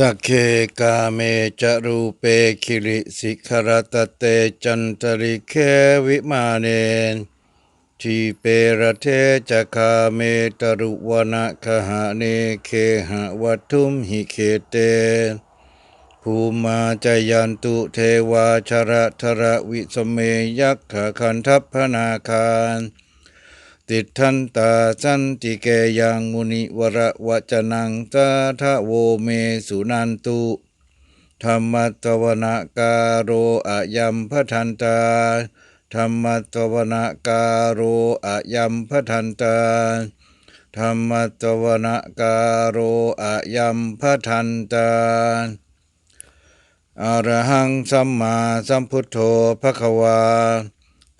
สักเคกาเมจารูเปคิริสิขรตเตจันตริเควิมาเนนทีเประเทจะคาเมตรุวนะคหะเนเคหะวัตุมหิเคเตภูมาจยันตุเทวาชระทระวิสเมยักขคันทัพพนาคาร ติดทันตาสันติเกยังมุนิวระวจนังตาทะโวเมสุนันตุธรรมตวนาการโรอะยัมพทันตาธรรมตวนาการโรอะยัมพทันตาธรรมตวนาการโรอะยัมพทันตาอรหังสัมมาสัมพุทโธภควา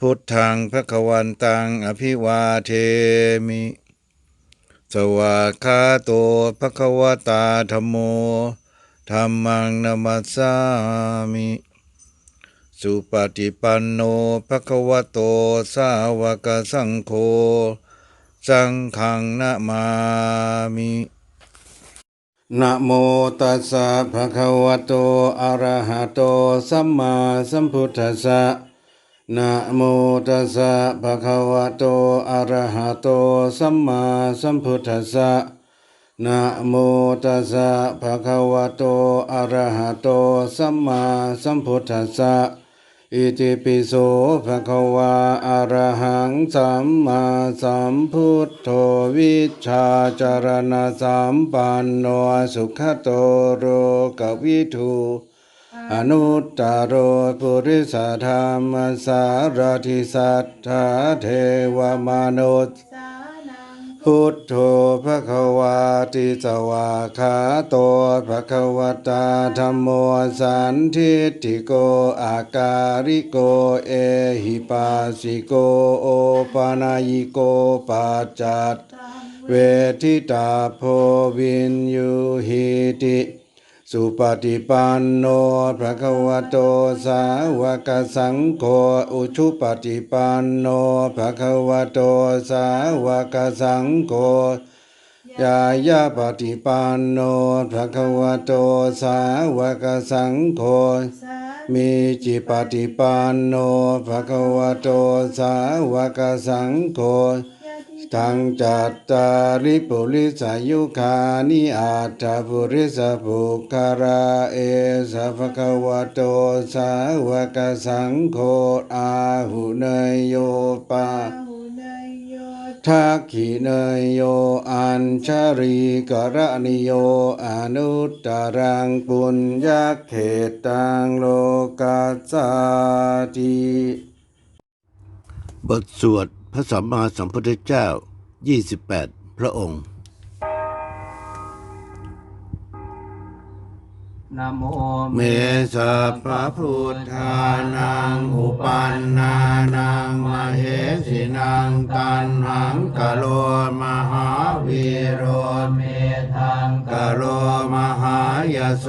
พุทธังภควันตังอภิวาเทมิ สวากขาโตภควตาธรรมโมธรรมังนามัสสามิ สุปฏิปันโนภควโตสาวกสังโฆสังฆังนะมามินะโมตัสสะภะคะวะโตอะระหะโตสัมมาสัมพุทธัสสะ นะโมตัสสะภะคะวะโต อะระหะโต สัมมาสัมพุทธัสสะนะโมตัสสะภะคะวะโต อะระหะโต สัมมาสัมพุทธัสสะ อิติปิโสภะคะวะอะระหังสัมมาสัมพุทโธวิชชาจารณะสัมปันโนสุขโตโรกวิทู อนุตตรโรปุริสธรรมสารทิสัทธาเทวมนุษย์พุทโธภะควาติสวาขาโตภะควตาธรรมโมสันทิฏฐิโกอาการิโกเอหิปัสสิโกโอปานายโกปัจจัตเวทิตาโพวินยูหิติ สุปฏิปันโนภะคะวะโตสาวกสังโฆอุชุปฏิปันโนภะคะวะโตสาวกสังโฆยายาปฏิปันโนภะคะวะโตสาวกสังโฆมีจิปฏิปันโนภะคะวะโตสาวกสังโฆ ตังจัตตาริปุริสายุคานิอาตาปุริสปุคาราเอสัพคะวะโตสาวกสังโฆอาหุเนยโยปาอาหุเนยโยทักขิเนยโยอัญชรีกรณิโยอนุตตรังปุญญเขตังโลกัสสาติบทสวด ระสัมมาสัมพุทธเจ้า 28 พระองค์นโมเมสัพพะพุทธานังอุปันนานังมเหสินังตันหังกะโลมหาวีโรเมทังกโลมหายโส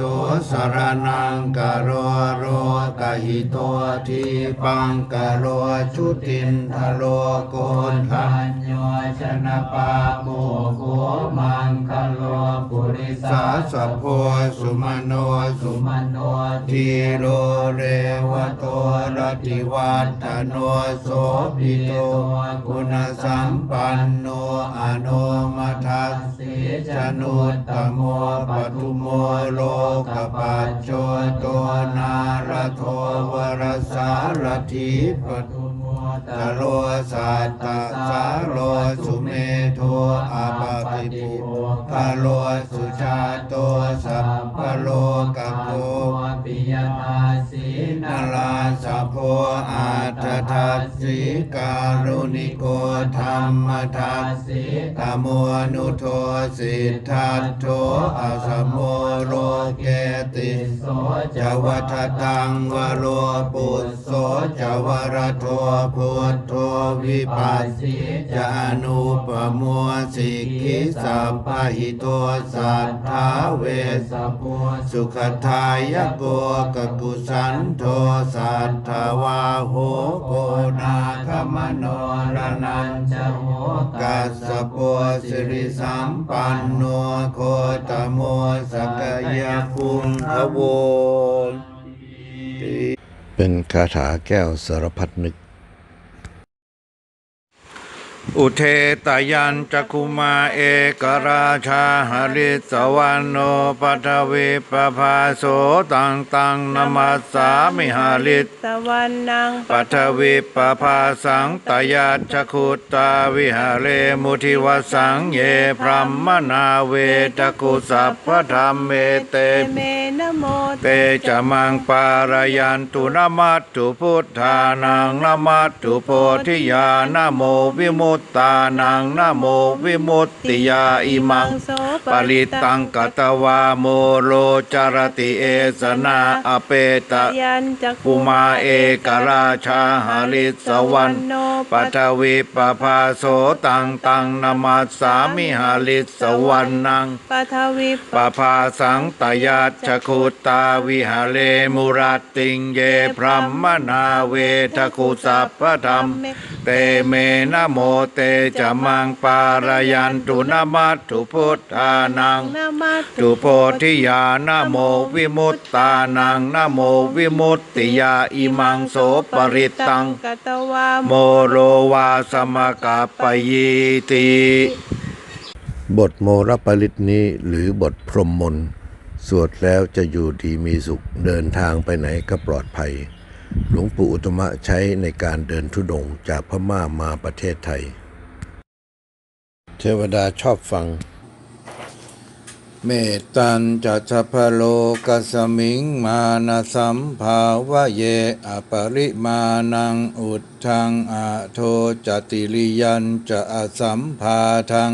สรนังกโลโรกหิโตทีปังกโลชุตินทโลโกนทันญโยชนะปาโมโกมังคโลปุริสาสะโพสุมโนสุมโนทีโลเรวโตรติวัตโนโสภิโตคุณสัมปันโนอนุมัทัสสีจนุตตโมปทุโมโลกปัจโจโตนารโทวรสารถีปทุตุโมตตโลสัตตสาโลสุเมโทอาปาติปุกาโลสุชาโตสัพพโลกโภปิยตาส นลาสะโพอาตทัสสิการุณิโกธรรมทัสสีตโมนุโทสิทธัตโทอาสโมโลเกติโสจวัฏตังวโรปุสโสจวรโทพุทโธวิปัสสิจานุปโมสิกิสัพพหิโตสัทธาเวสสัพพุสุขทายโกกกุสันโทสัทธวาโหโกนาคมโนรนันจโหกัสสะโปสิริสัมปันโนโคตโมสกยภูมิทโวเป็นคาถาแก้วสารพัดนึก อุเทตยันจักคุมาเอกราชาหริสวรรณโนปัทวิปภาโสตังตังนมัสสามิหาริตะวันนังปัทวิปภาสังตยัจจคุตาวิหาเรมุทิวสังเยพรัมนาเวตกุสัพพธรรมเมเตเมนะโมเตจะมังปารยันตุนมัตตุพุทธานังนมัตตุโพธิญาณโมวิมุตตานังนโมวิมุตติยาอิมังโสปริตังกัตวาโมโลจารติเอสนาอเปตะยันจักภูมาเอกราชาหาริสวรรณโนปัทวิปภาโสตังตังนมัสสามิหาริสวรรนังปัทวิปภาสังตยัจจคุตาวิหาเลมุรติงเยพรัมนาเวทกุสัพพธรรม เตเมนะโมเตจะมังปารยันตุนมัตถุพุทธานังตุโพธิญาณโมวิมุตตานังนะโมวิมุตติยาอิมังโสปริตังโมโรวาสมกาปยีติบทโมรปริตนี้หรือบทพรหมมน์สวดแล้วจะอยู่ดีมีสุขเดินทางไปไหนก็ปลอดภัย หลวงปู่อุตมะใช้ในการเดินทุดงค์จากพม่ามาประเทศไทย เทวดาชอบฟัง เมตตันจัตพะโลกัสมิงมานาสัมภาวะเยอปริมาณังอุดทังอาโทจติริยันจะอสัมภาทัง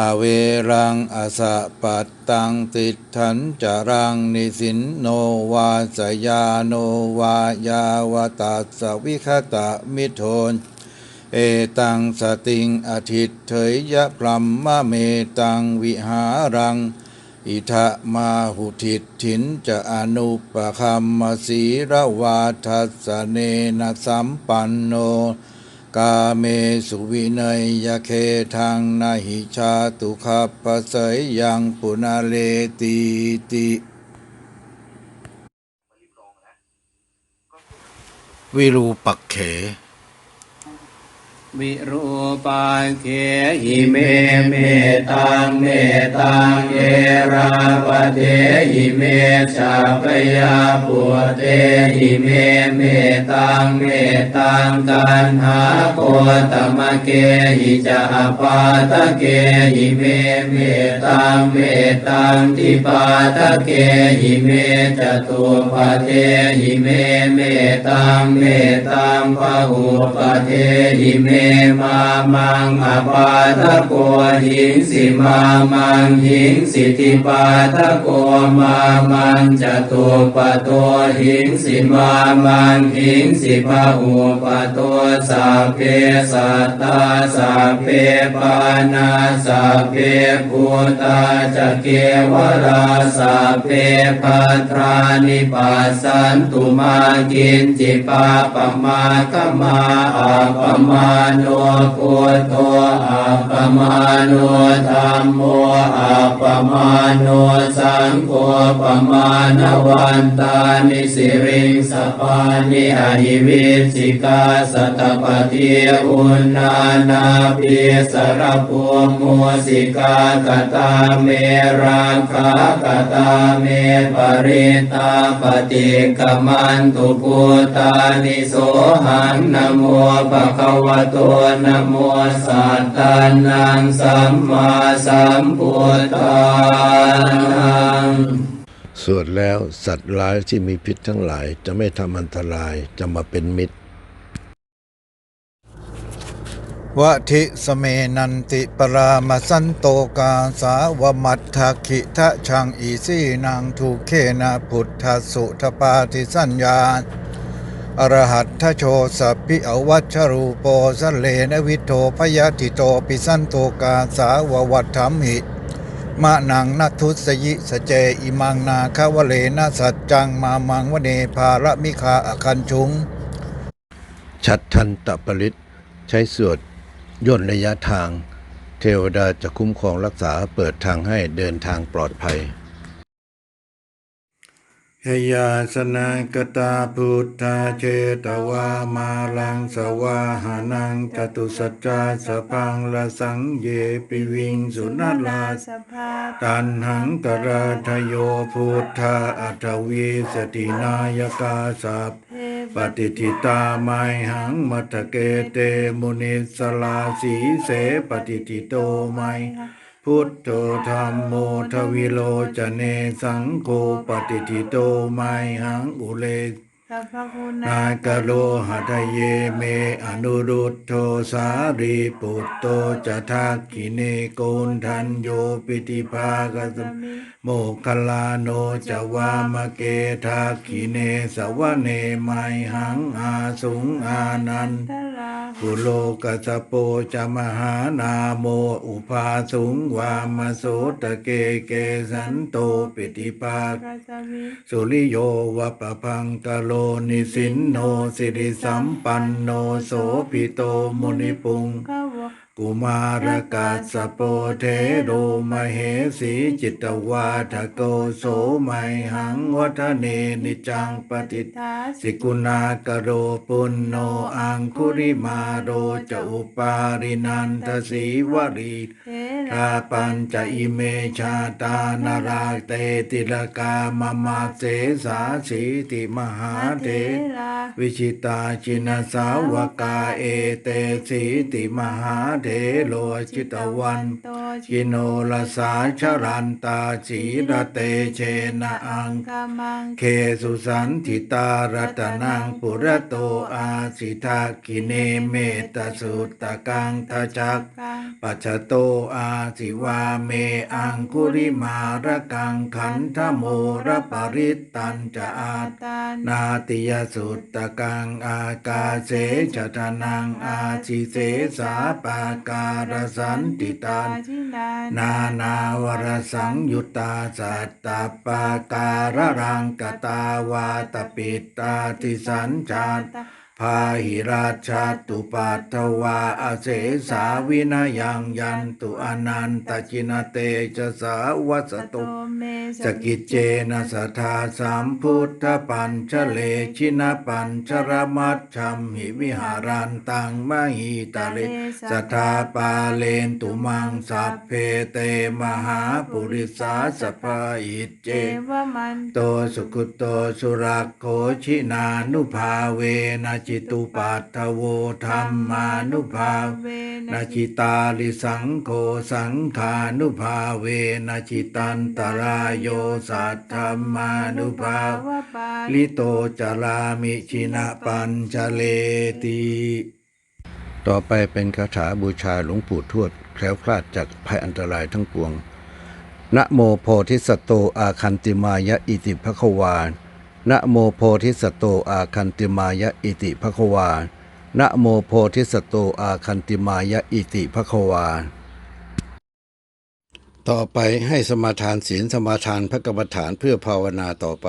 อเวรังอสะปัตตังติดทันจรังนิสินโนวาสยาโนวายาวตัสวิคตะมิโทนเอตังสติงอธิตเถยยะพรัมมะเมตังวิหารัง อิทะมาหุทิตถินจะอนุปคัมมสีระวาทัสเนนสัมปันโน กาเมสุวินัยยเคทังนาหิชาตุขับปะเสยยังปุนาเลติติวิรูปักเข วิรูปังเขหิเมเมตังเมตังเยราปเทหิเมชาปยาปุเตหิเมเมตังเมตังกันหาโคตมะเกหิจาปาตะเกหิเมเมตังเมตังทิปาตะเกหิเมจตุปะเทหิเมเมตังเมตังพหุปะเทหิเมมามังอปาทะโกหิงสิมามังหิงสิทิปาทะโกมามังจตุปะโตหิงสิมามังหิงสิพะหุปะโตสัพเพสัตตาสัพเพปานาสัพเพภูตาจะเกวราสัพเพปัทรานิปัสสันตุมากินจิปาปมาคมาอาปมาโนโคโตอาปมาโนธรรมโมอาปมาโนสังโฆปมาณวันตานิสิริงสปานิอหิวิสิกาสัตปฏิอุณนานาปิสรภูมุสิกากตาเมราคากตาเมปริตาปฏิกมันตุปุตานิโสหังนโมปะคะวะโตนะโมสัตตานังสัมมาสัมพุทธานังสวดแล้วสัตว์ร้ายที่มีพิษทั้งหลายจะไม่ทำอันตรายจะมาเป็นมิตรวะทิสเมนันติปรามาสันโตกาสาวมัตถคิทะชังอีสีนางทุเคนะพุทธสุทปาติสัญญา อรหัตถโชสัพพิอวัชรูปโปสะเลนวิโทพยติโตปิสันโตกาสาววัฏฐัมหิมะนังนัทุสยิสเจอิมังนาคาวเลนะสัจจังมามังวเนภาระมิคาอคันชุง ชัดทันตปริตใช้สวดย่นระยะทาง เทวดาจะคุ้มครองรักษาเปิดทางให้เดินทางปลอดภัย หยาสนากตาพุทธาเจตวามาลังสวาหานังจตุสัจจาสพังละสังเยปิวิงสุนัลาสภาตันหังกราทโยพุทธาอัตวีสตินายกาสัพปฏิทิตาไมหังมัตเกเตมุนิสลาสีเสปฏิทิโตไม พุทโธธรรมโมทวิโลจเนสังโฆปฏิทิโตไมหังอุเล สัพพคุณนากโลหัตเยเมอนุรุตโทสารีปุตโตจะทักขิเนโกนทันโยปิติภาคสมโมคคลลาโนจะวามะเกทักขิเนสวะเนไมหังอาสุงอานันทลากุโลกัสสโปจะมหานาโมอุปาสุงวามโสตะเกเกสันโตปิติปากัสมิสุริโยวะปะพังกะโลนิสินโนสิริสัมปันโนโสภิโตมุนิปุง กุมารกัสโปเทโรมเหสีจิตวาทโกโสไมหังวัฒเนนิจังปฏิทาสิกุณากโรปุณโนอังคุริมาโรจะอุปารินันทสีวรีทาปัญจะอิเมชาตานาราเตติลกามมาเสสาสีติมหาเถวิชิตาจินสาวกาเอเตสีติมหาเถโลจิตวันกิโนลสาชรันตาสีระเตเชนะอัง เคสุสันติตารัตนังปุระโตอาสิทากิเนเมตสุตตะกังทจักกังปัจโตอาสิวาเมอังคุริมาระกังขันธโมระปริตตันจะอาตนาติยสุตตะกังอากาเสจตนังอาชิเสสาปาการสันติตา นานาวรสังยุตตาสัตตปาการรังกตาวาตปิตตาติสัญชาต พาหิราชาตุปัตถวาอาเสสาวินายังยันตุอนันตจินเตจะสาวัสสตุโตเมสกิจเจนะสัทธาสามพุทธปัญชเลชินปัญชรมัตชัมหิวิหารันตังมหิตาเลสัทธาปาเลนตุมังสัพเพเตมหาปุริสาสภาอิจเจเจวมันโตสุขุโตสุรักโขชินานุภาเวนะจิตุปัตโวธรรมานุภาเวนาจิตาลิสังโฆสังขานุภาเวนะจิตันตรายโยสัทธรรมานุภาลิโตจารามิชินะปัญจเลติต่อไปเป็นคาถาบูชาหลวงปู่ทวดแคล้วคลาดจากภัยอันตรายทั้งปวงนะโมโพธิสัตโตอาคันติมายะอิติภควา นะโมโพธิสัตโตอาคันติมายะอิติภควานะโมโพธิสัตโตอาคันติมายะอิติภควา ต่อไปให้สมาทานศีลสมาทานพระกรรมฐานเพื่อภาวนาต่อไป